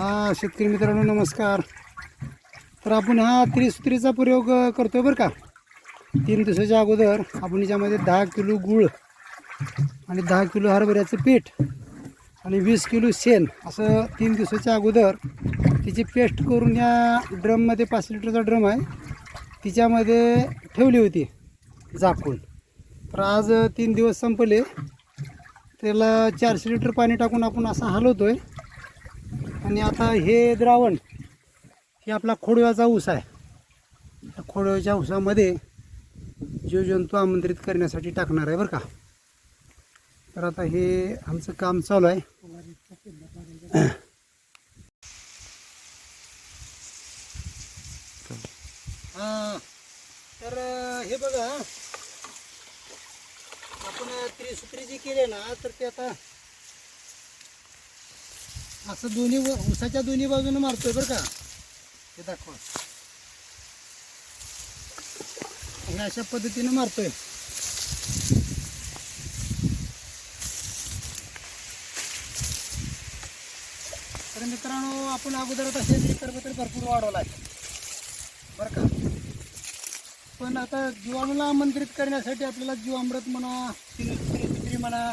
हा शेतकरी मित्रांनो नमस्कार. तर आपण हा त्रिसूत्रीचा प्रयोग करतोय बरं का? तीन दिवसाच्या अगोदर आपण याच्यामध्ये दहा किलो गूळ आणि दहा किलो हरभऱ्याचं पीठ आणि वीस किलो शेण असं तीन दिवसाच्या अगोदर तिची पेस्ट करून या ड्रममध्ये पाच लिटरचा ड्रम आहे तिच्यामध्ये ठेवली होती झाकून. तर आज तीन दिवस संपले. त्याला चारशे लिटर पाणी टाकून आपण असं आहे आणि आता हे द्रावण हे आपला खोडव्याचा ऊस आहे. त्या खोडव्याच्या ऊसामध्ये जीवजंतू आमंत्रित करण्यासाठी टाकणार आहे बरं का. तर आता हे आमचं काम चालू आहे. तर हे बघा. आपण त्रिसूत्री जी केले ना तर ते आता असं दोन्ही उसाच्या दोन्ही बाजूने मारतोय बरं का? हे दाखवा. हे अशा पद्धतीने मारतोय. तर मित्रांनो आपण अगोदर आता शेती तर भरपूर वाढवला आहे. बरं का? पण आता जीवाणूला आमंत्रित करण्यासाठी आपल्याला जीवामृत म्हणा म्हणा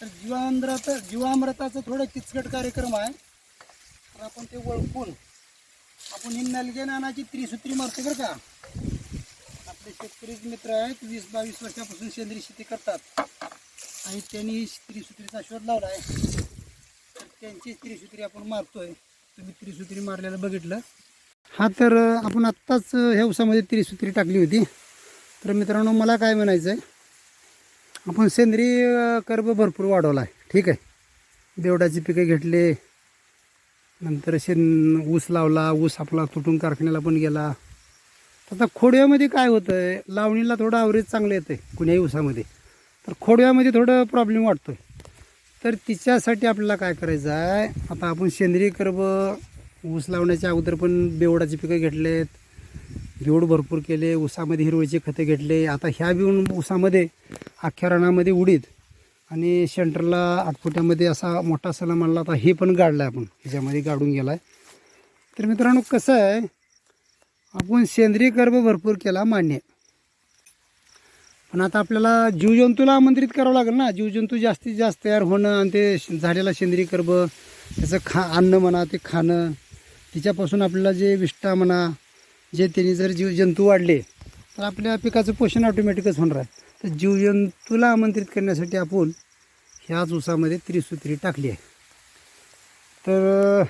तर जीवामृत जीवामृताचं थोडं किचकट कार्यक्रम आहे. तर आपण ते ओळखून आपण ही नलगे नानाची त्रिसूत्री मारतो बरं का. आपले शेतकरी मित्र आहेत वीस बावीस वर्षापासून सेंद्रिय शेती करतात. आणि त्यांनी ही त्रिसूत्रीचा शोध लावला आहे तर त्यांची त्रिसूत्री आपण मारतोय. तुम्ही त्रिसूत्री मारलेलं बघितलं. हा तर आपण आत्ताच ह्या उसामध्ये त्रिसूत्री टाकली होती. तर मित्रांनो मला काय म्हणायचं आहे आपण सेंद्रिय कर्ब भरपूर वाढवला आहे. ठीक आहे. देवडाची पिकं घेतले. नंतर शेण ऊस लावला. ऊस आपला तुटून कारखान्याला पण गेला. तर आता खोडव्यामध्ये काय होतं आहे लावणीला थोडं आवरेज चांगलं येतं आहे कुण्याही ऊसामध्ये. तर खोडव्यामध्ये थोडं प्रॉब्लेम वाटतो आहे तर तिच्यासाठी आपल्याला काय करायचं आहे? आता आपण सेंद्रिय कर्ब ऊस लावण्याच्या अगोदर पण बेवडाची पिकं घेतलेत. बेवड भरपूर केले. ऊसामध्ये हिरवळीचे खते घेतले. आता ह्या बिवून ऊसामध्ये अख्ख्या रानामध्ये उडीद आणि सेंटरला आठफुट्यामध्ये असा मोठा सला मांडला होता हे पण गाडलं आहे आपण. ह्याच्यामध्ये गाडून गेला आहे तर मित्रांनो कसं आहे? आपण सेंद्रिय कर्ब भरपूर केला मान्य पण आता आपल्याला जीवजंतूला आमंत्रित करावं लागेल ना. जीवजंतू जास्तीत जास्त तयार होणं आणि ते श- झालेला सेंद्रिय कर्ब त्याचं खा अन्न म्हणा ते खाणं तिच्यापासून आपल्याला जे विष्ठा म्हणा जे त्यांनी जर जीवजंतू वाढले तर आपल्या पिकाचं पोषण ऑटोमॅटिकच होणार आहे तर जीवजंतूला आमंत्रित करण्यासाठी आपण ह्याच ऊसामध्ये त्रिसूत्री टाकली आहे. तर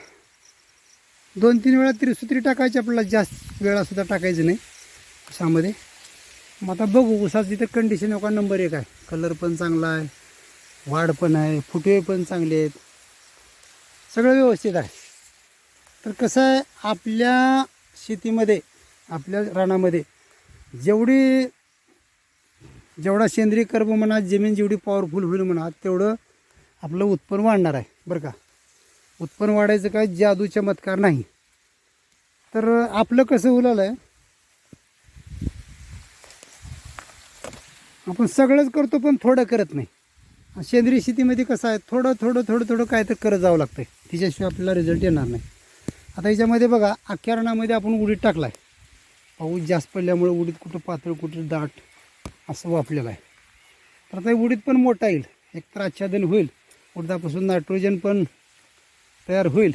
दोन तीन वेळा त्रिसूत्री टाकायची आपल्याला जास्त वेळासुद्धा टाकायचं नाही ऊसामध्ये मग आता बघू ऊसाचं तिथं कंडिशन का? नंबर एक आहे. कलर पण चांगला आहे. वाढ पण आहे. फुटवे पण चांगले आहेत. सगळं व्यवस्थित आहे. तर कसं आहे? आपल्या शेतीमध्ये आपल्या रानामध्ये जेवढी जेवढा सेंद्रिय कर्ब म्हणा जमीन जेवढी पॉवरफुल होईल म्हणा तेवढं आपलं उत्पन्न वाढणार आहे बरं का? उत्पन्न वाढायचं काय? जादू चमत्कार नाही. तर आपलं कसं उलालं आहे? आपण सगळंच करतो पण थोडं करत नाही. सेंद्रिय शेतीमध्ये कसं आहे? थोडं थोडं थोडं थोडं काय तर करत जावं लागतं आहे तिच्याशिवाय आपल्याला रिझल्ट येणार नाही. आता याच्यामध्ये बघा अख्यारणामध्ये आपण उडीद टाकला आहे पाऊस जास्त पडल्यामुळे उडीद कुठं पातळ कुठं दाट असं वापलेलं आहे. तर आता उडीत उडीद पण मोठा येईल. एकतर आच्छादन होईल. उडदापासून नायट्रोजन पण तयार होईल.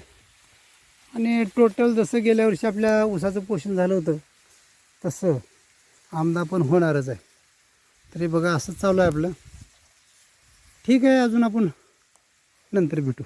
आणि टोटल जसं गेल्या वर्षी आपल्या ऊसाचं पोषण झालं होतं तसं आमदा पण होणारच आहे. तरी बघा असं चालू आहे आपलं. ठीक आहे अजून आपण नंतर भेटू.